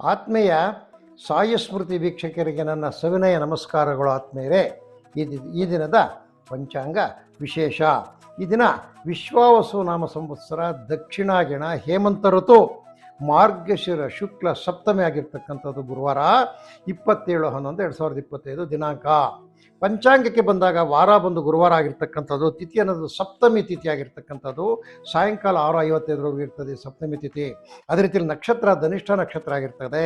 ಆತ್ಮೀಯ ಸಾಯಸ್ಮೃತಿ ವೀಕ್ಷಕರಿಗೆ ನನ್ನ ಸವಿನಯ ನಮಸ್ಕಾರಗಳು ಆತ್ಮೀಯರೇ. ಈ ದಿನದ ಪಂಚಾಂಗ ವಿಶೇಷ. ಈ ದಿನ ವಿಶ್ವಾವಸು ನಾಮ ಸಂವತ್ಸರ ದಕ್ಷಿಣಾಗಿಣ ಹೇಮಂತ ಋತು. ಮಾರ್ಗಶಿರ ಶುಕ್ಲ ಸಪ್ತಮಿ ಆಗಿರ್ತಕ್ಕಂಥದ್ದು ಗುರುವಾರ ಇಪ್ಪತ್ತೇಳು ಹನ್ನೊಂದು ಎರಡು ಸಾವಿರದ ಇಪ್ಪತ್ತೈದು ದಿನಾಂಕ. ಪಂಚಾಂಗಕ್ಕೆ ಬಂದಾಗ ವಾರ ಬಂದು ಗುರುವಾರ ಆಗಿರ್ತಕ್ಕಂಥದ್ದು, ತಿಥಿ ಅನ್ನೋದು ಸಪ್ತಮಿ ತಿಥಿ ಆಗಿರ್ತಕ್ಕಂಥದ್ದು. ಸಾಯಂಕಾಲ ಆರು ಐವತ್ತೈದರವರೆಗೂ ಇರ್ತದೆ ಸಪ್ತಮಿ ತಿಥಿ. ಅದೇ ರೀತಿಯಲ್ಲಿ ನಕ್ಷತ್ರ, ಧನಿಷ್ಠ ನಕ್ಷತ್ರ ಆಗಿರ್ತದೆ.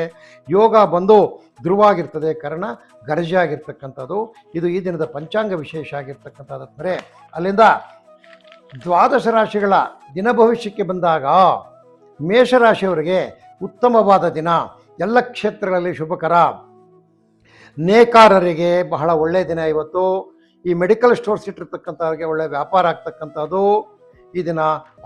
ಯೋಗ ಬಂದು ಧ್ರುವ ಆಗಿರ್ತದೆ ಕರ್ಣ ಗರ್ಜೆ ಆಗಿರ್ತಕ್ಕಂಥದ್ದು. ಇದು ಈ ದಿನದ ಪಂಚಾಂಗ ವಿಶೇಷ ಆಗಿರ್ತಕ್ಕಂಥದ್ದು. ಅಂದರೆ ಅಲ್ಲಿಂದ ದ್ವಾದಶ ರಾಶಿಗಳ ದಿನ ಭವಿಷ್ಯಕ್ಕೆ ಬಂದಾಗ ಮೇಷರಾಶಿಯವರಿಗೆ ಉತ್ತಮವಾದ ದಿನ. ಎಲ್ಲ ಕ್ಷೇತ್ರಗಳಲ್ಲಿ ಶುಭಕರ. ನೇಕಾರರಿಗೆ ಬಹಳ ಒಳ್ಳೆಯ ದಿನ ಇವತ್ತು. ಈ ಮೆಡಿಕಲ್ ಸ್ಟೋರ್ಸ್ ಇಟ್ಟಿರ್ತಕ್ಕಂಥವ್ರಿಗೆ ಒಳ್ಳೆಯ ವ್ಯಾಪಾರ ಆಗ್ತಕ್ಕಂಥದ್ದು. ಈ ದಿನ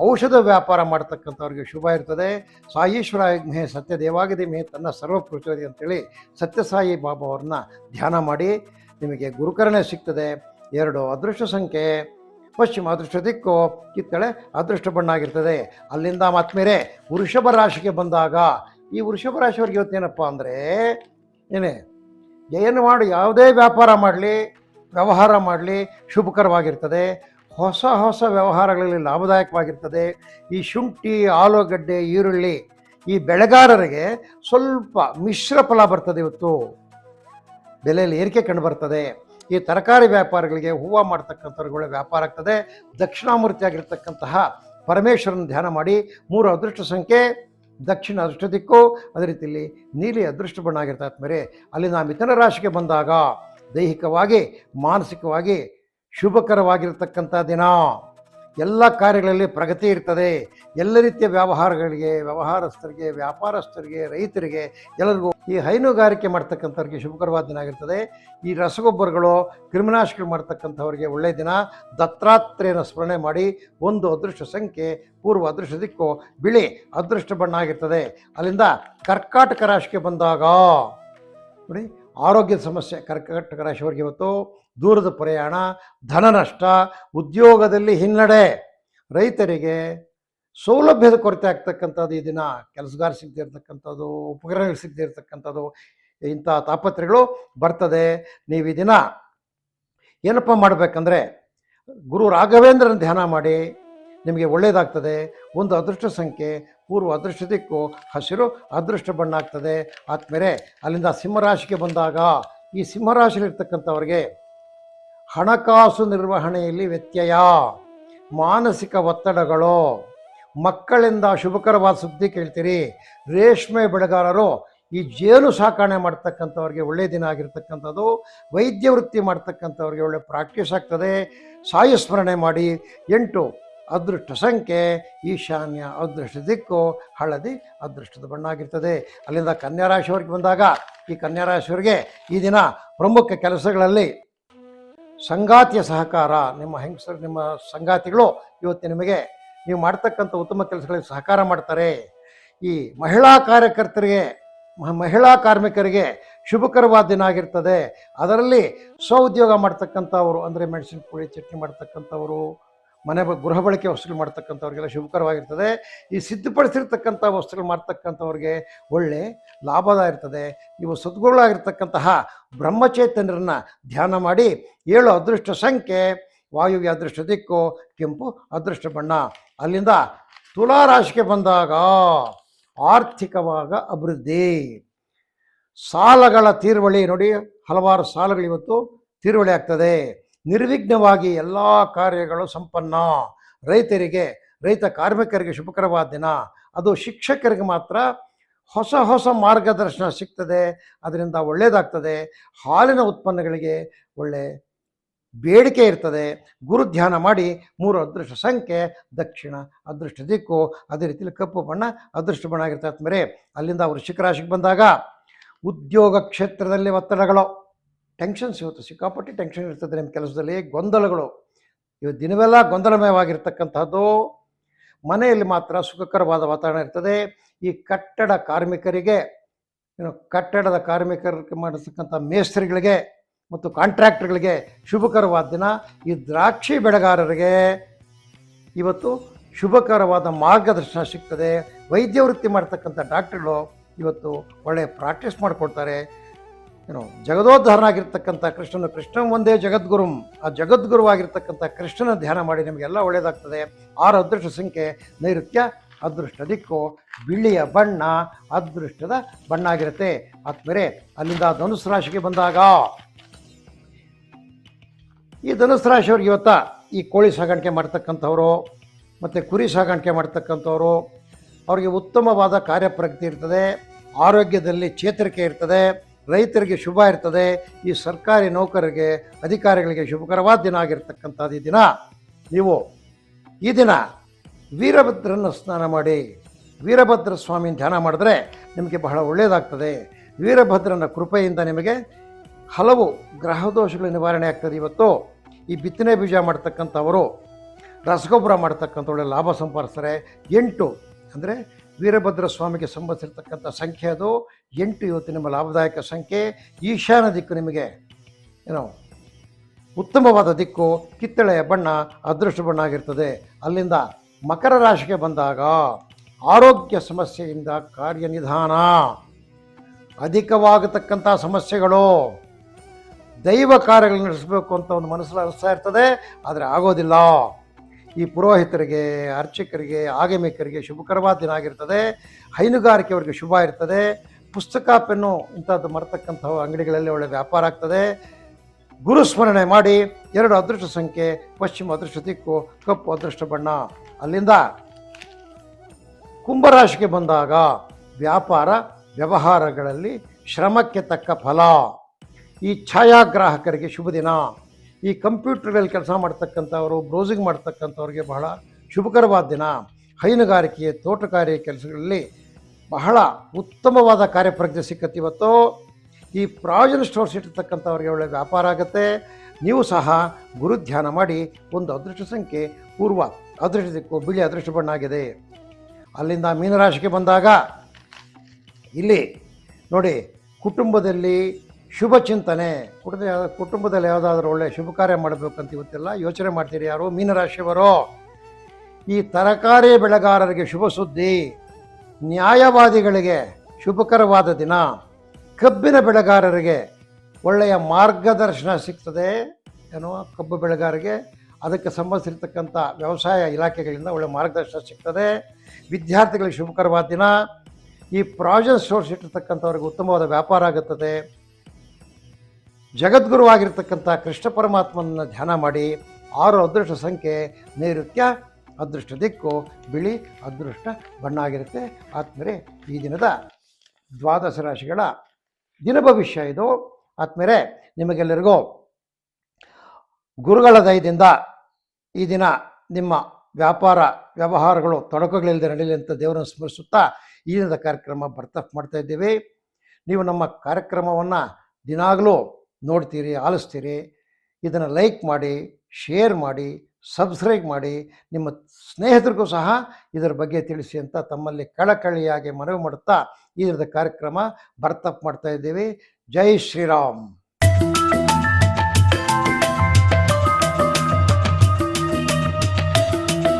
ಔಷಧ ವ್ಯಾಪಾರ ಮಾಡ್ತಕ್ಕಂಥವ್ರಿಗೆ ಶುಭ ಇರ್ತದೆ. ಸಾಯೀಶ್ವರ ಮೇ ಸತ್ಯ ದೇವಾಗಿದೆ, ಮೇ ತನ್ನ ಸರ್ವ ಪ್ರಚೋದಿ ಅಂತೇಳಿ ಸತ್ಯಸಾಯಿ ಬಾಬಾ ಅವ್ರನ್ನ ಧ್ಯಾನ ಮಾಡಿ ನಿಮಗೆ ಗುರುಕರಣೆ ಸಿಗ್ತದೆ. ಎರಡು ಅದೃಷ್ಟ ಸಂಖ್ಯೆ. ಪಶ್ಚಿಮ ಅದೃಷ್ಟ ದಿಕ್ಕು, ಕಿತ್ತಳೆ ಅದೃಷ್ಟ ಬಣ್ಣ ಆಗಿರ್ತದೆ ಅಲ್ಲಿಂದ ಮತ್ಮೇಲೆ ವೃಷಭ ರಾಶಿಗೆ ಬಂದಾಗ ಈ ವೃಷಭ ರಾಶಿಯವ್ರಿಗೆ ಇವತ್ತೇನಪ್ಪ ಅಂದರೆ ಏನೇ ಏನು ಮಾಡಿ, ಯಾವುದೇ ವ್ಯಾಪಾರ ಮಾಡಲಿ, ವ್ಯವಹಾರ ಮಾಡಲಿ ಶುಭಕರವಾಗಿರ್ತದೆ. ಹೊಸ ಹೊಸ ವ್ಯವಹಾರಗಳಲ್ಲಿ ಲಾಭದಾಯಕವಾಗಿರ್ತದೆ. ಈ ಶುಂಠಿ, ಆಲೂಗಡ್ಡೆ, ಈರುಳ್ಳಿ ಈ ಬೆಳೆಗಾರರಿಗೆ ಸ್ವಲ್ಪ ಮಿಶ್ರ ಫಲ ಬರ್ತದೆ ಇವತ್ತು. ಬೆಲೆಯಲ್ಲಿ ಏರಿಕೆ ಕಂಡು ಬರ್ತದೆ. ಈ ತರಕಾರಿ ವ್ಯಾಪಾರಿಗಳಿಗೆ ಹೂವು ಮಾಡ್ತಕ್ಕಂಥವ್ರಿಗೆ ವ್ಯಾಪಾರ ಆಗ್ತದೆ. ದಕ್ಷಿಣಾಮೂರ್ತಿ ಆಗಿರ್ತಕ್ಕಂತಹ ಪರಮೇಶ್ವರನ ಧ್ಯಾನ ಮಾಡಿ ಮೂರು ಅದೃಷ್ಟ ಸಂಖ್ಯೆ ದಕ್ಷಿಣ ಅದೃಷ್ಟ ದಿಕ್ಕು, ಅದೇ ರೀತಿಯಲ್ಲಿ ನೀಲಿ ಅದೃಷ್ಟ ಬಣ್ಣ ಆಗಿರ್ತದೆ ಮೇರೆ ನಾವು ಮಿಥುನ ರಾಶಿಗೆ ಬಂದಾಗ ದೈಹಿಕವಾಗಿ, ಮಾನಸಿಕವಾಗಿ ಶುಭಕರವಾಗಿರ್ತಕ್ಕಂಥ ದಿನ. ಎಲ್ಲ ಕಾರ್ಯಗಳಲ್ಲಿ ಪ್ರಗತಿ ಇರ್ತದೆ. ಎಲ್ಲ ರೀತಿಯ ವ್ಯವಹಾರಗಳಿಗೆ, ವ್ಯವಹಾರಸ್ಥರಿಗೆ, ವ್ಯಾಪಾರಸ್ಥರಿಗೆ, ರೈತರಿಗೆ ಎಲ್ಲರಿಗೂ ಈ ಹೈನುಗಾರಿಕೆ ಮಾಡ್ತಕ್ಕಂಥವ್ರಿಗೆ ಶುಭಕರವಾದ ದಿನ ಆಗಿರ್ತದೆ. ಈ ರಸಗೊಬ್ಬರಗಳು, ಕ್ರಿಮಿನಾಶಕಗಳು ಮಾಡ್ತಕ್ಕಂಥವ್ರಿಗೆ ಒಳ್ಳೆಯ ದಿನ. ದತ್ತಾತ್ರೇಯನ ಸ್ಮರಣೆ ಮಾಡಿ ಒಂದು ಅದೃಷ್ಟ ಸಂಖ್ಯೆ, ಪೂರ್ವ ಅದೃಷ್ಟ ದಿಕ್ಕು, ಬಿಳಿ ಅದೃಷ್ಟ ಬಣ್ಣ ಆಗಿರ್ತದೆ. ಅಲ್ಲಿಂದ ಕರ್ಕಾಟಕ ರಾಶಿಗೆ ಬಂದಾಗ ನೋಡಿ, ಆರೋಗ್ಯದ ಸಮಸ್ಯೆ ಕರ್ಕಾಟಕ ರಾಶಿಯವರಿಗೆ ಇವತ್ತು ದೂರದ ಪ್ರಯಾಣ, ಧನ ನಷ್ಟ, ಉದ್ಯೋಗದಲ್ಲಿ ಹಿನ್ನಡೆ. ರೈತರಿಗೆ ಸೌಲಭ್ಯದ ಕೊರತೆ ಆಗ್ತಕ್ಕಂಥದ್ದು, ಈ ದಿನ ಕೆಲಸಗಾರ ಸಿಗದೇ ಇರತಕ್ಕಂಥದ್ದು ಉಪಕರಣಗಳು ಸಿಗದೇ ಇರತಕ್ಕಂಥದ್ದು, ಇಂಥ ತಾಪತ್ರೆಗಳು ಬರ್ತದೆ. ನೀವು ಈ ದಿನ ಏನಪ್ಪ ಮಾಡಬೇಕಂದ್ರೆ, ಗುರು ರಾಘವೇಂದ್ರನ ಧ್ಯಾನ ಮಾಡಿ, ನಿಮಗೆ ಒಳ್ಳೆಯದಾಗ್ತದೆ ಒಂದು ಅದೃಷ್ಟ ಸಂಖ್ಯೆ, ಪೂರ್ವ ಅದೃಷ್ಟ ದಿಕ್ಕು, ಹಸಿರು ಅದೃಷ್ಟ ಬಣ್ಣ ಆಗ್ತದೆ ಆದ್ಮೇಲೆ ಅಲ್ಲಿಂದ ಸಿಂಹರಾಶಿಗೆ ಬಂದಾಗ, ಈ ಸಿಂಹರಾಶಿಲಿರ್ತಕ್ಕಂಥವ್ರಿಗೆ ಹಣಕಾಸು ನಿರ್ವಹಣೆಯಲ್ಲಿ ವ್ಯತ್ಯಯ. ಮಾನಸಿಕ ಒತ್ತಡಗಳು. ಮಕ್ಕಳಿಂದ ಶುಭಕರವಾದ ಸುದ್ದಿ ಕೇಳ್ತೀರಿ. ರೇಷ್ಮೆ ಬೆಳೆಗಾರರು ಈ ಜೇನು ಸಾಕಣೆ ಮಾಡ್ತಕ್ಕಂಥವ್ರಿಗೆ ಒಳ್ಳೆಯ ದಿನ ಆಗಿರ್ತಕ್ಕಂಥದ್ದು. ವೈದ್ಯ ವೃತ್ತಿ ಮಾಡ್ತಕ್ಕಂಥವ್ರಿಗೆ ಒಳ್ಳೆ ಪ್ರಾಕ್ಟೀಸ್ ಆಗ್ತದೆ. ಸಾಯಿ ಸ್ಮರಣೆ ಮಾಡಿ. ಎಂಟು, ಅದೃಷ್ಟ ಸಂಖ್ಯೆ. ಈಶಾನ್ಯ ಅದೃಷ್ಟ ದಿಕ್ಕು, ಹಳದಿ ಅದೃಷ್ಟದ ಬಣ್ಣ ಆಗಿರ್ತದೆ. ಅಲ್ಲಿಂದ ಕನ್ಯಾ ರಾಶಿಯವರಿಗೆ ಬಂದಾಗ ಈ ಕನ್ಯಾ ರಾಶಿಯವರಿಗೆ ಈ ದಿನ ಪ್ರಮುಖ ಕೆಲಸಗಳಲ್ಲಿ ಸಂಗಾತಿಯ ಸಹಕಾರ, ನಿಮ್ಮ ಹೆಂಗಸರು, ನಿಮ್ಮ ಸಂಗಾತಿಗಳು ಇವತ್ತು ನಿಮಗೆ ನೀವು ಮಾಡ್ತಕ್ಕಂಥ ಉತ್ತಮ ಕೆಲಸಗಳಿಗೆ ಸಹಕಾರ ಮಾಡ್ತಾರೆ. ಈ ಮಹಿಳಾ ಕಾರ್ಯಕರ್ತರಿಗೆ ಮಹಿಳಾ ಕಾರ್ಮಿಕರಿಗೆ ಶುಭಕರವಾದ ದಿನ ಆಗಿರ್ತದೆ. ಅದರಲ್ಲಿ ಸ್ವಉದ್ಯೋಗ ಮಾಡ್ತಕ್ಕಂಥವ್ರು, ಅಂದರೆ ಮೆಣಸಿನ ಪುಳಿ ಚಟ್ನಿ ಮಾಡ್ತಕ್ಕಂಥವ್ರು ಮನೆ ಗೃಹ ಬಳಕೆ ವಸ್ತುಗಳು ಮಾಡ್ತಕ್ಕಂಥವ್ರಿಗೆಲ್ಲ ಶುಭಕರವಾಗಿರ್ತದೆ. ಈ ಸಿದ್ಧಪಡಿಸಿರ್ತಕ್ಕಂಥ ವಸ್ತುಗಳು ಮಾಡ್ತಕ್ಕಂಥವ್ರಿಗೆ ಒಳ್ಳೆ ಲಾಭದ ಇರ್ತದೆ. ಇವು ಸದ್ಗುರುಗಳಾಗಿರ್ತಕ್ಕಂತಹ ಬ್ರಹ್ಮಚೈತನ್ಯರನ್ನ ಧ್ಯಾನ ಮಾಡಿ ಏಳು ಅದೃಷ್ಟ ಸಂಖ್ಯೆ, ವಾಯುವ್ಯ ಅದೃಷ್ಟ ದಿಕ್ಕು, ಕೆಂಪು ಅದೃಷ್ಟ ಬಣ್ಣ. ಅಲ್ಲಿಂದ ತುಲಾ ರಾಶಿಗೆ ಬಂದಾಗ ಆರ್ಥಿಕವಾಗ ಅಭಿವೃದ್ಧಿ. ಸಾಲಗಳ ತೀರ್ವಳಿ ನೋಡಿ, ಹಲವಾರು ಸಾಲಗಳು ಇವತ್ತು ತೀರ್ವಳಿ ಆಗ್ತದೆ. ನಿರ್ವಿಘ್ನವಾಗಿ ಎಲ್ಲ ಕಾರ್ಯಗಳು ಸಂಪನ್ನ. ರೈತರಿಗೆ, ರೈತ ಕಾರ್ಮಿಕರಿಗೆ ಶುಭಕರವಾದ ದಿನ. ಅದು ಶಿಕ್ಷಕರಿಗೆ ಮಾತ್ರ ಹೊಸ ಹೊಸ ಮಾರ್ಗದರ್ಶನ ಸಿಗ್ತದೆ. ಅದರಿಂದ ಒಳ್ಳೆಯದಾಗ್ತದೆ ಹಾಲಿನ ಉತ್ಪನ್ನಗಳಿಗೆ ಒಳ್ಳೆ ಬೇಡಿಕೆ ಇರ್ತದೆ. ಗುರು ಧ್ಯಾನ ಮಾಡಿ, ಮೂರು ಅದೃಷ್ಟ ಸಂಖ್ಯೆ, ದಕ್ಷಿಣ ಅದೃಷ್ಟ ದಿಕ್ಕು, ಅದೇ ರೀತಿಯಲ್ಲಿ ಕಪ್ಪು ಬಣ್ಣ, ಅದೃಷ್ಟ ಬಣ್ಣ ಆಗಿರ್ತದೆ. ಮೇರೆ ಅಲ್ಲಿಂದ ವೃಷಿಕ ರಾಶಿಗೆ ಬಂದಾಗ ಉದ್ಯೋಗ ಕ್ಷೇತ್ರದಲ್ಲಿ ಒತ್ತಡಗಳು. ಟೆನ್ಷನ್ಸ್ ಇವತ್ತು ಸಿಕ್ಕಾಪಟ್ಟೆ ಟೆನ್ಷನ್ ಇರ್ತದೆ ನಿಮ್ಮ ಕೆಲಸದಲ್ಲಿ, ಗೊಂದಲಗಳು. ಇವತ್ತು ದಿನವೆಲ್ಲ ಗೊಂದಲಮಯವಾಗಿರ್ತಕ್ಕಂಥದ್ದು ಮನೆಯಲ್ಲಿ ಮಾತ್ರ ಸುಖಕರವಾದ ವಾತಾವರಣ ಇರ್ತದೆ. ಈ ಕಟ್ಟಡ ಕಾರ್ಮಿಕರಿಗೆ, ಏನು ಕಟ್ಟಡದ ಕಾರ್ಮಿಕರಿಗೆ ಮಾಡಿರ್ತಕ್ಕಂಥ ಮೇಸ್ತ್ರಿಗಳಿಗೆ ಮತ್ತು ಕಾಂಟ್ರಾಕ್ಟರ್ಗಳಿಗೆ ಶುಭಕರವಾದ ದಿನ. ಈ ದ್ರಾಕ್ಷಿ ಬೆಳೆಗಾರರಿಗೆ ಇವತ್ತು ಶುಭಕರವಾದ ಮಾರ್ಗದರ್ಶನ ಸಿಗ್ತದೆ. ವೈದ್ಯ ವೃತ್ತಿ ಮಾಡ್ತಕ್ಕಂಥ ಡಾಕ್ಟ್ರುಗಳು ಇವತ್ತು ಒಳ್ಳೆಯ ಪ್ರಾಕ್ಟೀಸ್ ಮಾಡಿಕೊಡ್ತಾರೆ. ಏನು ಜಗದೋದ್ಧಾರನಾಗಿರ್ತಕ್ಕಂಥ ಕೃಷ್ಣನು ಕೃಷ್ಣ ಒಂದೇ ಜಗದ್ಗುರುಂ. ಆ ಜಗದ್ಗುರುವಾಗಿರ್ತಕ್ಕಂಥ ಕೃಷ್ಣನ ಧ್ಯಾನ ಮಾಡಿ ನಿಮಗೆಲ್ಲ ಒಳ್ಳೆಯದಾಗ್ತದೆ ಆರು ಅದೃಷ್ಟ ಸಂಖ್ಯೆ, ನೈಋತ್ಯ ಅದೃಷ್ಟ ದಿಕ್ಕು, ಬಿಳಿಯ ಬಣ್ಣ ಅದೃಷ್ಟದ ಬಣ್ಣ ಆಗಿರುತ್ತೆ ಆದ್ಮೇಲೆ ಅಲ್ಲಿಂದ ಧನುಸು ರಾಶಿಗೆ ಬಂದಾಗ, ಈ ಧನುಸು ರಾಶಿಯವ್ರಿಗೆ ಇವತ್ತ ಈ ಕೋಳಿ ಸಾಗಾಣಿಕೆ ಮಾಡ್ತಕ್ಕಂಥವ್ರು, ಮತ್ತು ಕುರಿ ಸಾಗಾಣಿಕೆ ಮಾಡ್ತಕ್ಕಂಥವ್ರು, ಅವರಿಗೆ ಉತ್ತಮವಾದ ಕಾರ್ಯಪ್ರಗತಿ ಇರ್ತದೆ, ಆರೋಗ್ಯದಲ್ಲಿ ಚೇತರಿಕೆ ಇರ್ತದೆ. ರೈತರಿಗೆ ಶುಭ ಇರ್ತದೆ. ಈ ಸರ್ಕಾರಿ ನೌಕರರಿಗೆ, ಅಧಿಕಾರಿಗಳಿಗೆ ಶುಭಕರವಾದ ದಿನ ಆಗಿರ್ತಕ್ಕಂಥದ್ದು ಈ ದಿನ. ನೀವು ಈ ದಿನ ವೀರಭದ್ರನ ಸ್ನಾನ ಮಾಡಿ, ವೀರಭದ್ರ ಸ್ವಾಮಿನ ಧ್ಯಾನ ಮಾಡಿದ್ರೆ ನಿಮಗೆ ಬಹಳ ಒಳ್ಳೆಯದಾಗ್ತದೆ ವೀರಭದ್ರನ ಕೃಪೆಯಿಂದ ನಿಮಗೆ ಹಲವು ಗ್ರಹದೋಷಗಳ ನಿವಾರಣೆ ಆಗ್ತದೆ. ಇವತ್ತು ಈ ಬಿತ್ತನೆ ಬೀಜ ಮಾಡ್ತಕ್ಕಂಥವರು, ರಸಗೊಬ್ಬರ ಮಾಡ್ತಕ್ಕಂಥವಳೆ ಲಾಭ ಸಂಪಾದಿಸ್ತಾರೆ. ಎಂಟು ಅಂದರೆ ವೀರಭದ್ರ ಸ್ವಾಮಿಗೆ ಸಂಬಂಧಿಸಿರ್ತಕ್ಕಂಥ ಸಂಖ್ಯೆ ಅದು. ಎಂಟು ಇವತ್ತು ನಿಮ್ಮ ಲಾಭದಾಯಕ ಸಂಖ್ಯೆ. ಈಶಾನ್ಯ ದಿಕ್ಕು ನಿಮಗೆ ಏನೋ ಉತ್ತಮವಾದ ದಿಕ್ಕು. ಕಿತ್ತಳೆಯ ಬಣ್ಣ ಅದೃಷ್ಟ ಬಣ್ಣ ಆಗಿರ್ತದೆ. ಅಲ್ಲಿಂದ ಮಕರ ರಾಶಿಗೆ ಬಂದಾಗ ಆರೋಗ್ಯ ಸಮಸ್ಯೆಯಿಂದ ಕಾರ್ಯನಿಧಾನ. ಅಧಿಕವಾಗತಕ್ಕಂಥ ಸಮಸ್ಯೆಗಳು. ದೈವ ಕಾರ್ಯಗಳನ್ನು ನಡೆಸಬೇಕು ಅಂತ ಒಂದು ಮನಸ್ಸಲ್ಲಿ ಇರ್ತದೆ. ಆದರೆ ಆಗೋದಿಲ್ಲ. ಈ ಪುರೋಹಿತರಿಗೆ, ಅರ್ಚಕರಿಗೆ, ಆಗಮಿಕರಿಗೆ ಶುಭಕರವಾದ ದಿನ ಆಗಿರ್ತದೆ. ಹೈನುಗಾರಿಕೆಯವರಿಗೆ ಶುಭ ಇರ್ತದೆ. ಪುಸ್ತಕ, ಪೆನ್ನು ಇಂಥದ್ದು ಮರತಕ್ಕಂಥ ಅಂಗಡಿಗಳಲ್ಲಿ ಒಳ್ಳೆ ವ್ಯಾಪಾರ ಆಗ್ತದೆ. ಗುರುಸ್ಮರಣೆ ಮಾಡಿ, ಎರಡು ಅದೃಷ್ಟ ಸಂಖ್ಯೆ, ಪಶ್ಚಿಮ ಅದೃಷ್ಟ, ದಿಕ್ಕು, ಕಪ್ಪು ಅದೃಷ್ಟ, ಬಣ್ಣ. ಅಲ್ಲಿಂದ ಕುಂಭರಾಶಿಗೆ ಬಂದಾಗ ವ್ಯಾಪಾರ ವ್ಯವಹಾರಗಳಲ್ಲಿ ಶ್ರಮಕ್ಕೆ ತಕ್ಕ ಫಲ. ಈ ಛಾಯಾಗ್ರಾಹಕರಿಗೆ ಶುಭ ದಿನ. ಈ ಕಂಪ್ಯೂಟರ್ಗಳಲ್ಲಿ ಕೆಲಸ ಮಾಡ್ತಕ್ಕಂಥವರು, ಬ್ರೌಸಿಂಗ್ ಮಾಡ್ತಕ್ಕಂಥವ್ರಿಗೆ ಬಹಳ ಶುಭಕರವಾದ ದಿನ. ಹೈನುಗಾರಿಕೆ ತೋಟಗಾರಿಕೆ ಕೆಲಸಗಳಲ್ಲಿ ಬಹಳ ಉತ್ತಮವಾದ ಕಾರ್ಯಪ್ರಜ್ಞೆ ಸಿಕ್ಕತ್ತೆ ಇವತ್ತು. ಈ ಪ್ರಾಯೋಜನ ಸ್ಟೋರ್ಸ್ ಇಟ್ಟಿರ್ತಕ್ಕಂಥವ್ರಿಗೆ ಒಳ್ಳೆ ವ್ಯಾಪಾರ ಆಗುತ್ತೆ. ನೀವು ಸಹ ಗುರು ಧ್ಯಾನ ಮಾಡಿ ಒಂದು ಅದೃಷ್ಟ ಸಂಖ್ಯೆ ಪೂರ್ವ ಅದೃಷ್ಟ ದಿಕ್ಕು ಬಿಳಿ ಅದೃಷ್ಟ ಬಣ್ಣ ಆಗಿದೆ ಅಲ್ಲಿಂದ ಮೀನರಾಶಿಗೆ ಬಂದಾಗ ಇಲ್ಲಿ ನೋಡಿ ಕುಟುಂಬದಲ್ಲಿ ಶುಭ ಚಿಂತನೆ. ಕುಟುಂಬ ಕುಟುಂಬದಲ್ಲಿ ಯಾವುದಾದ್ರೂ ಒಳ್ಳೆಯ ಶುಭ ಕಾರ್ಯ ಮಾಡಬೇಕಂತ ಇವತ್ತೆಲ್ಲ ಯೋಚನೆ ಮಾಡ್ತೀರಿ ಯಾರು? ಮೀನರಾಶಿಯವರು. ಈ ತರಕಾರಿ ಬೆಳೆಗಾರರಿಗೆ ಶುಭ ಸುದ್ದಿ. ನ್ಯಾಯವಾದಿಗಳಿಗೆ ಶುಭಕರವಾದ ದಿನ. ಕಬ್ಬಿನ ಬೆಳೆಗಾರರಿಗೆ ಒಳ್ಳೆಯ ಮಾರ್ಗದರ್ಶನ ಸಿಗ್ತದೆ ಏನೋ ಕಬ್ಬು ಬೆಳೆಗಾರರಿಗೆ. ಅದಕ್ಕೆ ಸಂಬಂಧಿಸಿರ್ತಕ್ಕಂಥ ವ್ಯವಸಾಯ ಇಲಾಖೆಗಳಿಂದ ಒಳ್ಳೆಯ ಮಾರ್ಗದರ್ಶನ ಸಿಗ್ತದೆ. ವಿದ್ಯಾರ್ಥಿಗಳಿಗೆ ಶುಭಕರವಾದ ದಿನ. ಈ ಪ್ರಾಜೆಕ್ಟ್ ಸೋರ್ಸ್ ಇಟ್ಟಿರ್ತಕ್ಕಂಥವ್ರಿಗೆ ಉತ್ತಮವಾದ ವ್ಯಾಪಾರ ಆಗುತ್ತದೆ. ಜಗದ್ಗುರುವಾಗಿರ್ತಕ್ಕಂಥ ಕೃಷ್ಣ ಪರಮಾತ್ಮನ ಧ್ಯಾನ ಮಾಡಿ ಆರು ಅದೃಷ್ಟ ಸಂಖ್ಯೆ ನೈಋತ್ಯ ಅದೃಷ್ಟ ದಿಕ್ಕು ಬಿಳಿ ಅದೃಷ್ಟ ಬಣ್ಣ ಆಗಿರುತ್ತೆ ಆತ್ಮೇರೆ ಈ ದಿನದ ದ್ವಾದಶ ರಾಶಿಗಳ ದಿನ ಭವಿಷ್ಯ ಇದು. ಆತ್ಮೇರೆ, ನಿಮಗೆಲ್ಲರಿಗೂ ಗುರುಗಳ ದಯದಿಂದ ಈ ದಿನ ನಿಮ್ಮ ವ್ಯಾಪಾರ ವ್ಯವಹಾರಗಳು ತೊಡಕುಗಳಿಲ್ಲದೆ ನಡೆಯಲಿ ಅಂತ ದೇವರನ್ನು ಸ್ಮರಿಸುತ್ತಾ ಈ ದಿನದ ಕಾರ್ಯಕ್ರಮ ಬರ್ತಫ್ ಮಾಡ್ತಾ ಇದ್ದೀವಿ. ನೀವು ನಮ್ಮ ಕಾರ್ಯಕ್ರಮವನ್ನು ದಿನಾಗಲೂ ನೋಡ್ತೀರಿ, ಆಲಿಸ್ತೀರಿ, ಇದನ್ನು ಲೈಕ್ ಮಾಡಿ, ಶೇರ್ ಮಾಡಿ, ಸಬ್ಸ್ಕ್ರೈಬ್ ಮಾಡಿ, ನಿಮ್ಮ ಸ್ನೇಹಿತರಿಗೂ ಸಹ ಇದರ ಬಗ್ಗೆ ತಿಳಿಸಿ ಅಂತ ತಮ್ಮಲ್ಲಿ ಕಳಕಳಿಯಾಗಿ ಮನವಿ ಮಾಡುತ್ತಾ ಇದರದ ಕಾರ್ಯಕ್ರಮ ಬರ್ತಪ್ ಮಾಡ್ತಾ ಇದ್ದೀವಿ. ಜೈ ಶ್ರೀರಾಮ್.